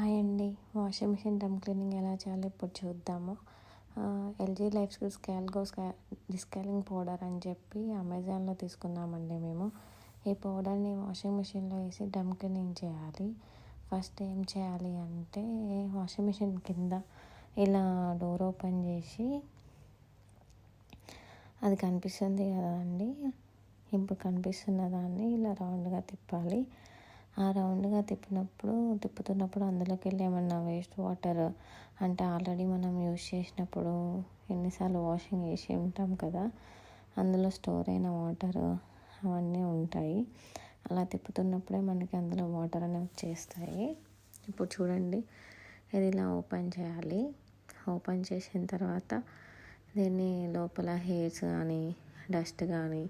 Hi అండి. Washing machine డమ్ cleaning ఎలా చేయాలో ఇప్పుడు చూద్దాము. ఎల్జీ లైఫ్ స్కిల్ స్కాల్గో స్కా డిస్కాలింగ్ పౌడర్ అని చెప్పి అమెజాన్లో తీసుకున్నామండి మేము. ఈ పౌడర్ని వాషింగ్ మిషన్లో వేసి డమ్ క్లీనింగ్ చేయాలి. ఫస్ట్ ఏం చేయాలి అంటే వాషింగ్ మిషన్ కింద ఇలా డోర్ ఓపెన్ చేసి అది కనిపిస్తుంది కదండి ఇప్పుడు కనిపిస్తున్న దాన్ని ఇలా రౌండ్గా తిప్పాలి. ఆ రౌండ్గా తిప్పినప్పుడు తిప్పుతున్నప్పుడు అందులోకి వెళ్ళి ఏమన్నా వేస్ట్ వాటర్ అంటే ఆల్రెడీ మనం యూజ్ చేసినప్పుడు ఎన్నిసార్లు వాషింగ్ చేసి ఉంటాం కదా అందులో స్టోర్ అయిన వాటర్ అవన్నీ ఉంటాయి. అలా తిప్పుతున్నప్పుడే మనకి అందులో వాటర్ అనేవి వచ్చేస్తాయి ఇప్పుడు చూడండి ఇది ఇలా ఓపెన్ చేయాలి. ఓపెన్ చేసిన తర్వాత దీన్ని లోపల హెయిర్స్ కానీ డస్ట్ కానీ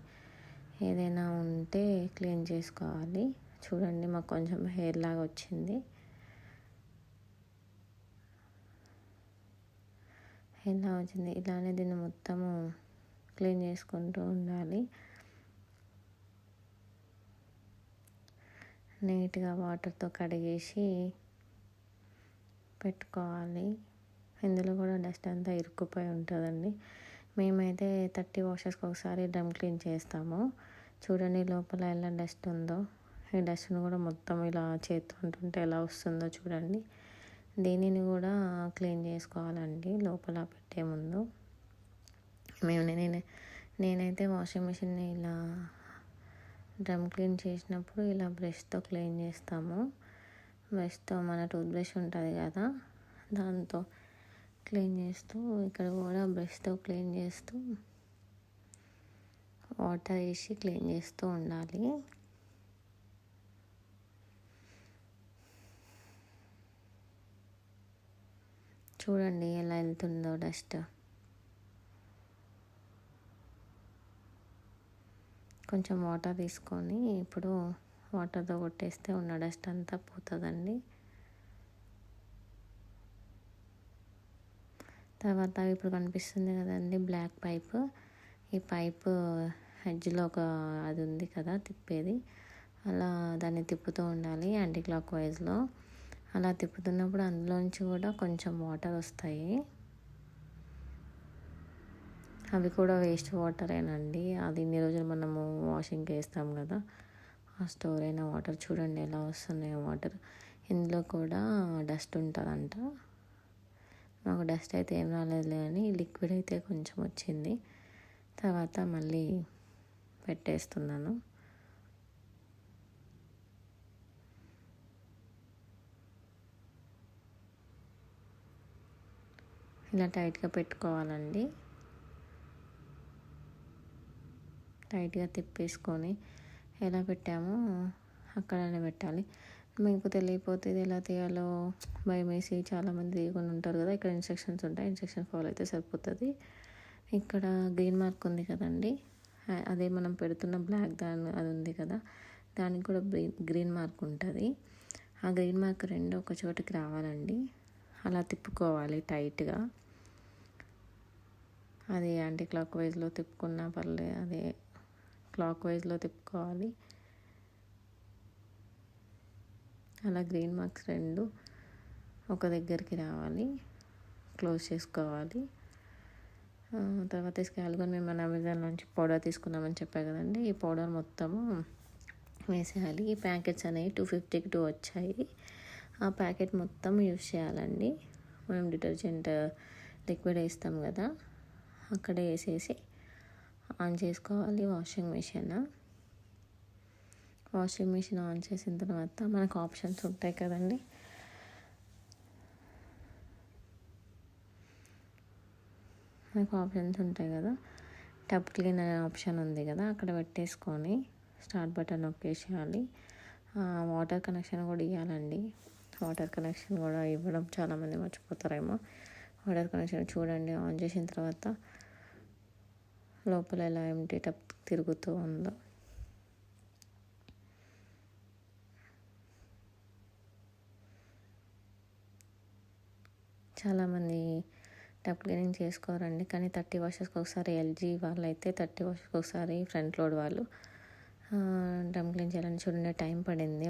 ఏదైనా ఉంటే క్లీన్ చేసుకోవాలి. చూడండి మాకు కొంచెం హెయిర్ లాగా వచ్చింది. హెయిర్ లాగా వచ్చింది. ఇలానే దీన్ని మొత్తము క్లీన్ చేసుకుంటూ ఉండాలి. నీట్గా వాటర్తో కడిగేసి పెట్టుకోవాలి. ఇందులో కూడా డస్ట్ అంతా ఇరుక్కుపోయి ఉంటుందండి. మేమైతే థర్టీ వాషెస్కి ఒకసారి డ్రమ్ క్లీన్ చేస్తాము. చూడండి లోపల ఎలా డస్ట్ ఉందో. ఈ డస్ట్ని కూడా మొత్తం ఇలా చేతితో ఉంటుంటే ఎలా వస్తుందో చూడండి. దీనిని కూడా క్లీన్ చేసుకోవాలండి లోపల పెట్టే ముందు. మేము నేను నేనైతే వాషింగ్ మిషన్ని ఇలా డ్రమ్ క్లీన్ చేసినప్పుడు ఇలా బ్రష్తో క్లీన్ చేస్తాము. బ్రష్తో మన టూత్ బ్రష్ ఉంటుంది కదా దాంతో క్లీన్ చేస్తూ ఇక్కడ కూడా బ్రష్తో క్లీన్ చేస్తూ వాటర్ వేసి క్లీన్ చేస్తూ ఉండాలి. చూడండి ఎలా వెళ్తుందో డస్ట్. కొంచెం వాటర్ తీసుకొని ఇప్పుడు వాటర్తో కొట్టేస్తే ఉన్న డస్ట్ అంతా పోతుందండి. తర్వాత ఇప్పుడు కనిపిస్తుంది కదండి బ్లాక్ పైప్. ఈ పైప్ హెడ్జ్లో ఒక అది ఉంది కదా తిప్పేది. అలా దాన్ని తిప్పుతూ ఉండాలి యాంటీ క్లాక్ వైజ్లో. అలా తిప్పుతున్నప్పుడు అందులోంచి కూడా కొంచెం వాటర్ వస్తాయి. అవి కూడా వేస్ట్ వాటరేనండి. అది ఇన్ని రోజులు మనము వాషింగ్కి వేస్తాం కదా ఆ స్టోర్ అయిన వాటర్ చూడండి ఎలా వస్తున్నాయో వాటర్. ఇందులో కూడా డస్ట్ ఉంటుందంట. మాకు డస్ట్ అయితే ఏం రాలేదు కానీ లిక్విడ్ అయితే కొంచెం వచ్చింది. తర్వాత మళ్ళీ పెట్టేస్తున్నాను. ఇలా టైట్గా పెట్టుకోవాలండి. టైట్గా తిప్పేసుకొని ఎలా పెట్టామో అక్కడనే పెట్టాలి. మీకు తెలియకపోతే ఇది ఎలా తీయాలో భయం వేసి చాలామంది తీయకుండా ఉంటారు కదా ఇక్కడ ఇన్స్ట్రక్షన్స్ ఉంటాయి. ఇన్స్ట్రక్షన్ ఫాలో అయితే సరిపోతుంది. ఇక్కడ గ్రీన్ మార్క్ ఉంది కదండి. అదే మనం పెడుతున్న బ్లాక్ దాని అది ఉంది కదా. దానికి కూడా గ్రీన్ గ్రీన్ మార్క్ ఉంటుంది. ఆ గ్రీన్ మార్క్ రెండు ఒక చోటికి రావాలండి. అలా తిప్పుకోవాలి టైట్గా. అది యాంటీ క్లాక్ వైజ్లో తిప్పుకున్నా పర్లేదు అదే క్లాక్ వైజ్లో తిప్పుకోవాలి. అలా గ్రీన్ మార్క్స్ రెండు ఒక దగ్గరికి రావాలి క్లోజ్ చేసుకోవాలి. తర్వాత స్కాల్గొని మేము మన అమెజాన్ నుంచి పౌడర్ తీసుకున్నామని చెప్పా కదండి. ఈ పౌడర్ మొత్తము వేసేయాలి. ఈ ప్యాకెట్స్ అనేవి టూ ఫిఫ్టీకి టూ వచ్చాయి. ఆ ప్యాకెట్ మొత్తం యూజ్ చేయాలండి. మనం డిటర్జెంట్ లిక్విడ్ వేస్తాం కదా. అక్కడ వేసేసి ఆన్ చేసుకోవాలి washing machine. Washing machine on చేసిన తర్వాత మనకు ఆప్షన్స్ ఉంటాయి కదండి. మనకు ఆప్షన్స్ ఉంటాయి కదా. టబ్ క్లీన్ అనే ఆప్షన్ ఉంది కదా అక్కడ పెట్టేసుకొని స్టార్ట్ బటన్ నొక్కేసేయాలి. వాటర్ కనెక్షన్ కూడా ఇవ్వాలండి వాటర్ కనెక్షన్ కూడా ఇవ్వడం చాలామంది మర్చిపోతారేమో. వాటర్ కనెక్షన్ చూడండి ఆన్ చేసిన తర్వాత లోపల ఎలా ఎంటీ టప్ తిరుగుతూ ఉందో. చాలామంది టప్ క్లీనింగ్ చేసుకోరండి కానీ థర్టీ వాషెస్కి ఒకసారి ఎల్జీ వాళ్ళు అయితే థర్టీ వాషెస్కి ఒకసారి ఫ్రంట్ లోడ్ వాళ్ళు టప్ క్లీన్ చేయాలని చూడండి టైం పడింది.